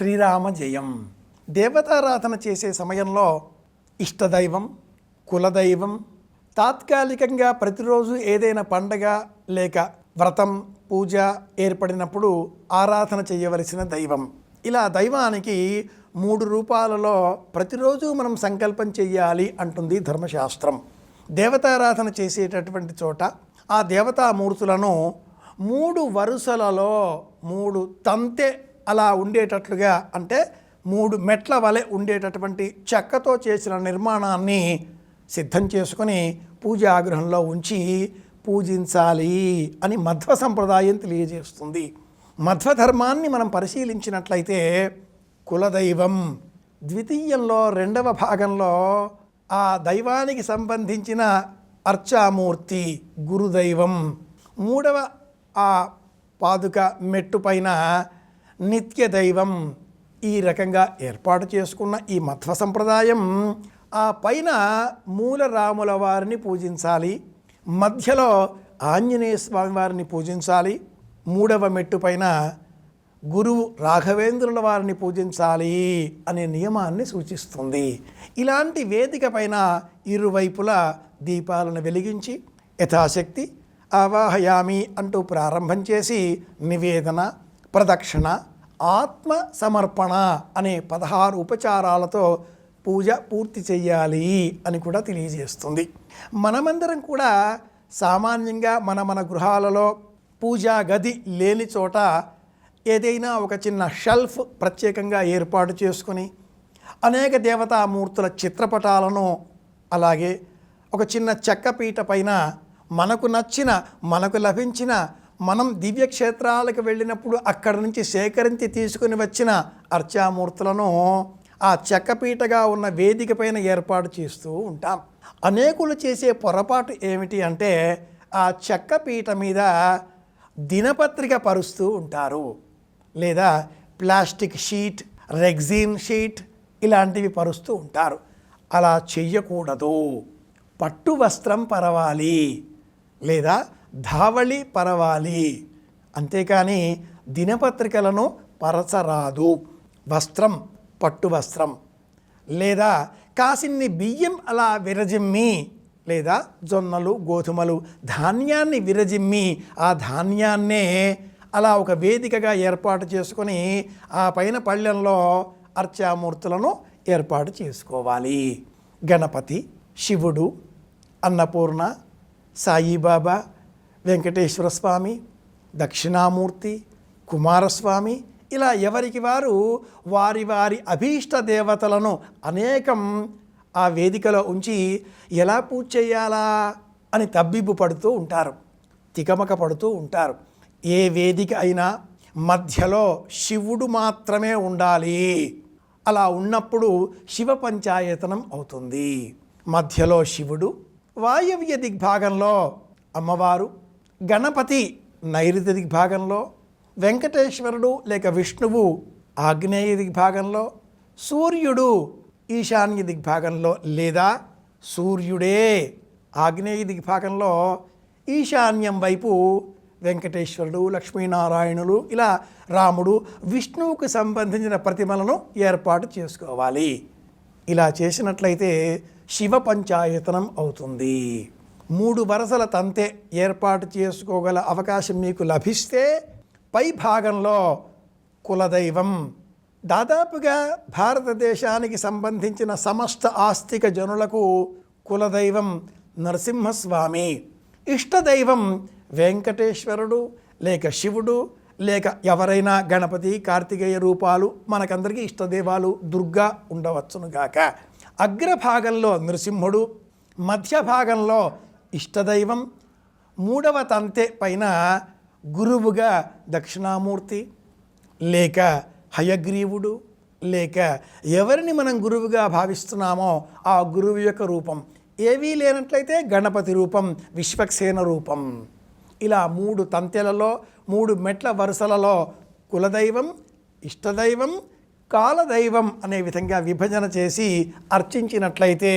శ్రీరామ జయం. దేవతారాధన చేసే సమయంలో ఇష్టదైవం కులదైవం తాత్కాలికంగా ప్రతిరోజు ఏదైనా పండగ లేక వ్రతం పూజ ఏర్పడినప్పుడు ఆరాధన చేయవలసిన దైవం. ఇలా దైవానికి మూడు రూపాలలో ప్రతిరోజు మనం సంకల్పం చేయాలి అంటుంది ధర్మశాస్త్రం. దేవతారాధన చేసేటటువంటి చోట ఆ దేవతామూర్తులను మూడు వరుసలలో మూడు తంతె అలా ఉండేటట్లుగా అంటే మూడు మెట్ల వలె ఉండేటటువంటి చెక్కతో చేసిన నిర్మాణాన్ని సిద్ధం చేసుకొని పూజాగృహంలో ఉంచి పూజించాలి అని మధ్వ సంప్రదాయం తెలియజేస్తుంది. మధ్వ ధర్మాన్ని మనం పరిశీలించినట్లయితే కులదైవం ద్వితీయంలో రెండవ భాగంలో ఆ దైవానికి సంబంధించిన అర్చామూర్తి గురుదైవం. మూడవ ఆ పాదుక మెట్టు పైన నిత్య దైవం ఈ రకంగా ఏర్పాటు చేసుకున్న ఈ మధ్వ సంప్రదాయం ఆ పైన మూల రాముల వారిని పూజించాలి మధ్యలో ఆంజనేయ స్వామి వారిని పూజించాలి మూడవ మెట్టు పైన గురువు రాఘవేంద్రుల వారిని పూజించాలి అనే నియమాన్ని సూచిస్తుంది. ఇలాంటి వేదిక పైన ఇరువైపులా దీపాలను వెలిగించి యథాశక్తి ఆవాహయామి అంటూ ప్రారంభం చేసి నివేదన ప్రదక్షిణ ఆత్మ సమర్పణ అనే పదహారు ఉపచారాలతో పూజ పూర్తి చేయాలి అని కూడా తెలియజేస్తుంది. మనమందరం కూడా సామాన్యంగా మన మన గృహాలలో పూజా గది లేని చోట ఏదైనా ఒక చిన్న షెల్ఫ్ ప్రత్యేకంగా ఏర్పాటు చేసుకుని అనేక దేవతామూర్తుల చిత్రపటాలను అలాగే ఒక చిన్న చెక్క పీట పైన మనకు నచ్చిన మనకు లభించిన మనం దివ్యక్షేత్రాలకు వెళ్ళినప్పుడు అక్కడి నుంచి సేకరించి తీసుకుని వచ్చిన అర్చామూర్తులను ఆ చెక్కపీటగా ఉన్న వేదిక పైన ఏర్పాటు చేస్తూ ఉంటాం. అనేకులు చేసే పొరపాటు ఏమిటి అంటే ఆ చెక్కపీట మీద దినపత్రిక పరుస్తూ ఉంటారు. లేదా ప్లాస్టిక్ షీట్ రెగ్జిన్ షీట్ ఇలాంటివి పరుస్తూ ఉంటారు. అలా చెయ్యకూడదు. పట్టు వస్త్రం పరవాలి. లేదా ధావళి పరవాలి. అంతేకాని దినపత్రికలను పరచరాదు. వస్త్రం పట్టు వస్త్రం. లేదా కాసిన్ని బియ్యం అలా విరజిమ్మి లేదా జొన్నలు గోధుమలు ధాన్యాన్ని విరజిమ్మి ఆ ధాన్యాన్నే అలా ఒక వేదికగా ఏర్పాటు చేసుకొని ఆ పైన పళ్ళెంలో అర్చామూర్తులను ఏర్పాటు చేసుకోవాలి. గణపతి శివుడు అన్నపూర్ణ సాయిబాబా వెంకటేశ్వర స్వామి దక్షిణామూర్తి కుమారస్వామి ఇలా ఎవరికి వారు వారి వారి అభీష్ట దేవతలను అనేకం ఆ వేదికలో ఉంచి ఎలా పూజ చేయాలా అని తబ్బిబ్బు పడుతూ ఉంటారు తికమక పడుతూ ఉంటారు. ఏ వేదిక అయినా మధ్యలో శివుడు మాత్రమే ఉండాలి. అలా ఉన్నప్పుడు శివ పంచాయతనం అవుతుంది. మధ్యలో శివుడు వాయవ్య దిగ్భాగంలో అమ్మవారు గణపతి నైరుతి దిగ్భాగంలో వెంకటేశ్వరుడు లేక విష్ణువు ఆగ్నేయ దిగ్భాగంలో సూర్యుడు ఈశాన్య దిగ్భాగంలో లేదా సూర్యుడే ఆగ్నేయ దిగ్భాగంలో ఈశాన్యం వైపు వెంకటేశ్వరుడు లక్ష్మీనారాయణులు ఇలా రాముడు విష్ణువుకు సంబంధించిన ప్రతిమలను ఏర్పాటు చేసుకోవాలి. ఇలా చేసినట్లయితే శివ పంచాయతనం అవుతుంది. మూడు వరసల తంతే ఏర్పాటు చేసుకోగల అవకాశం మీకు లభిస్తే పై భాగంలో కులదైవం. దాదాపుగా భారతదేశానికి సంబంధించిన సమస్త ఆస్తిక జనులకు కులదైవం నరసింహస్వామి. ఇష్టదైవం వెంకటేశ్వరుడు లేక శివుడు లేక ఎవరైనా గణపతి కార్తికేయ రూపాలు మనకందరికీ ఇష్టదేవాలు దుర్గా ఉండవచ్చునుగాక అగ్రభాగంలో నృసింహుడు మధ్య భాగంలో ఇష్టదైవం. మూడవ తంతె పైన గురువుగా దక్షిణామూర్తి లేక హయగ్రీవుడు లేక ఎవరిని మనం గురువుగా భావిస్తున్నామో ఆ గురువు యొక్క రూపం. ఏవీ లేనట్లయితే గణపతి రూపం విశ్వక్సేన రూపం. ఇలా మూడు తంతెలలో మూడు మెట్ల వరుసలలో కులదైవం ఇష్టదైవం కాలదైవం అనే విధంగా విభజన చేసి అర్చించినట్లయితే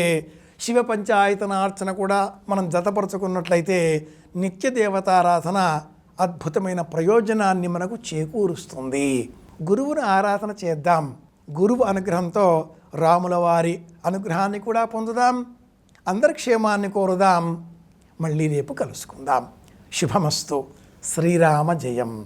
శివ పంచాయతనార్చన కూడా మనం జతపరుచుకున్నట్లయితే నిత్య దేవతారాధన అద్భుతమైన ప్రయోజనాన్ని మనకు చేకూరుస్తుంది. గురువును ఆరాధన చేద్దాం. గురువు అనుగ్రహంతో రాముల వారి అనుగ్రహాన్ని కూడా పొందుదాం. అందరి క్షేమాన్ని కోరుదాం. మళ్ళీ రేపు కలుసుకుందాం. శుభమస్తు. శ్రీరామ జయం.